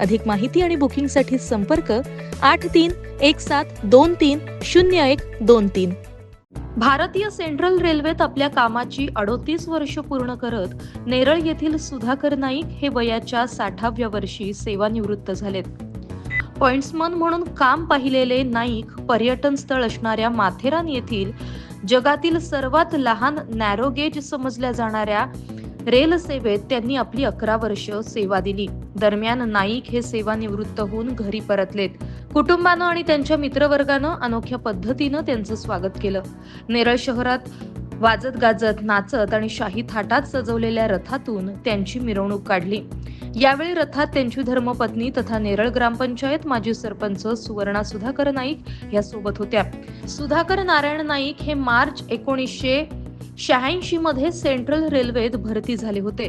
अधिक माहिती आणि बुकिंगसाठी संपर्क आठ तीन एक सात दोन तीन शून्य एक दोन तीन. भारतीय सेंट्रल रेल्वेत आपल्या कामाची अडोतीस वर्ष पूर्ण करत नेरळ येथील सुधाकर नाईक हे वयाच्या साठाव्या वर्षी सेवानिवृत्त झालेत. पॉइंट्समन म्हणून काम पाहिलेले नाईक पर्यटन स्थळ असणाऱ्या माथेरान येथील जगातील सर्वात लहान नॅरोगेज समजल्या जाणाऱ्या रेल सेवेत त्यांनी आपली अकरा वर्ष सेवा दिली. दरम्यान नाईक हे सेवानिवृत्त होऊन घरी परतलेत. कुटुंबानं आणि त्यांच्या मित्रवर्गानं अनोख्या पद्धतीनं त्यांचं स्वागत केलं. नेरळ शहरात वाजत गाजत नाचत आणि शाही थाटात सजवलेल्या रथातून त्यांची मिरवणूक काढली. यावेळी रथात त्यांची धर्मपत्नी तथा नेरळ ग्रामपंचायत माजी सरपंच सुवर्णा सुधाकर नाईक या सोबत होत्या. सुधाकर नारायण नाईक हे मार्च एकोणीसशे शहाऐंशी मध्ये सेंट्रल रेल्वेत भरती झाले होते.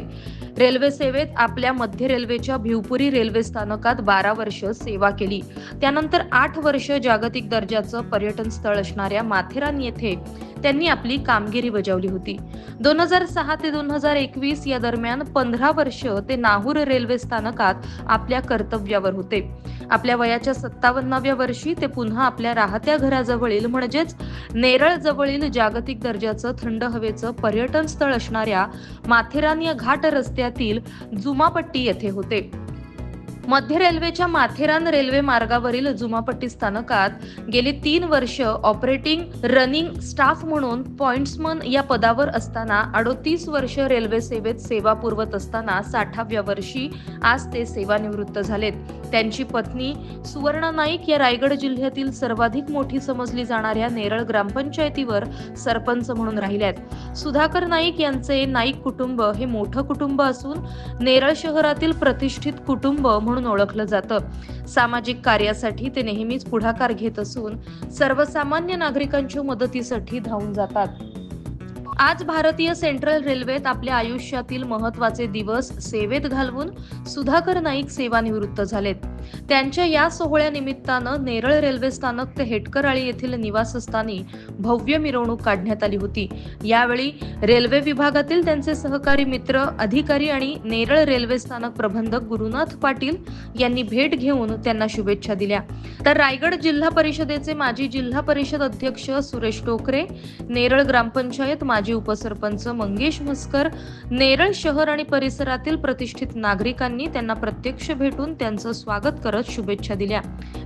रेल्वे सेवेत आपल्या मध्य रेल्वेच्या भिवपुरी रेल्वे स्थानकात बारा वर्ष सेवा केली. त्यानंतर आठ वर्ष जागतिक दर्जाचं पर्यटन स्थळ असणाऱ्या माथेरान येथे त्यांनी आपली कामगिरी बजावली होती. दोन हजार सहा ते दोन हजार एकवीस या दरम्यान पंधरा वर्ष ते नाहूर रेल्वे स्थानकात आपल्या कर्तव्यावर होते. आपल्या वयाच्या सत्तावन्नाव्या वर्षी ते पुन्हा आपल्या राहत्या घराजवळील म्हणजेच नेरळ जवळील जागतिक दर्जाचं थंड हवेचं पर्यटन स्थळ असणाऱ्या माथेरान या घाट रस्त्यातील जुमापट्टी येथे होते. मध्य रेल्वेच्या माथेरान रेल्वे मार्गावरील जुमापट्टी स्थानकात गेली तीन वर्ष ऑपरेटिंग रनिंग स्टाफ म्हणून पॉइंट्समन या पदावर असताना अडोतीस वर्ष रेल्वे सेवेत सेवा पुरवत असताना साठाव्या वर्षी आज ते सेवानिवृत्त झालेत. त्यांची पत्नी सुवर्णा नाईक या रायगड जिल्ह्यातील सर्वाधिक मोठी समजली जाणाऱ्या नेरळ ग्रामपंचायतीवर सरपंच म्हणून राहिल्यात. सुधाकर नाईक यांचे नाईक कुटुंब हे मोठं कुटुंब असून नेरळ शहरातील प्रतिष्ठित कुटुंब म्हणून ओळखलं जातं. सामाजिक कार्यासाठी ते नेहमीच पुढाकार घेत असून सर्वसामान्य नागरिकांच्या मदतीसाठी धावून जातात. आज भारतीय सेंट्रल रेल्वेत आपल्या आयुष्यातील महत्त्वाचे दिवस सेवेत घालवून सुधाकर नाईक सेवानिवृत्त झालेत. त्यांच्या या सोहळ्या निमित्तानं नेरळ रेल्वे स्थानक ते हेटकराळी येथील निवासस्थानी भव्य मिरवणूक काढण्यात आली होती. यावेळी रेल्वे विभागातील त्यांचे सहकारी मित्र अधिकारी आणि नेरळ रेल्वे स्थानक प्रबंधक गुरुनाथ पाटील यांनी भेट घेऊन त्यांना शुभेच्छा दिल्या. तर रायगड जिल्हा परिषदेचे माजी जिल्हा परिषद अध्यक्ष सुरेश टोकरे नेरळ ग्रामपंचायत माजी उपसरपंच मंगेश मस्कर नेरळ शहर आणि परिसरातील प्रतिष्ठित नागरिकांनी त्यांना प्रत्यक्ष भेटून त्यांचं स्वागत स्वागत करत शुभेच्छा दिल्या.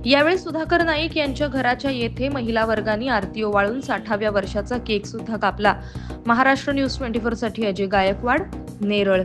यावेळी सुधाकर नाईक यांच्या घराच्या येथे महिला वर्गाने आरती ओवाळून साठाव्या वर्षाचा केक सुद्धा कापला. महाराष्ट्र न्यूज ट्वेंटी फोरसाठी अजय गायकवाड नेरळ.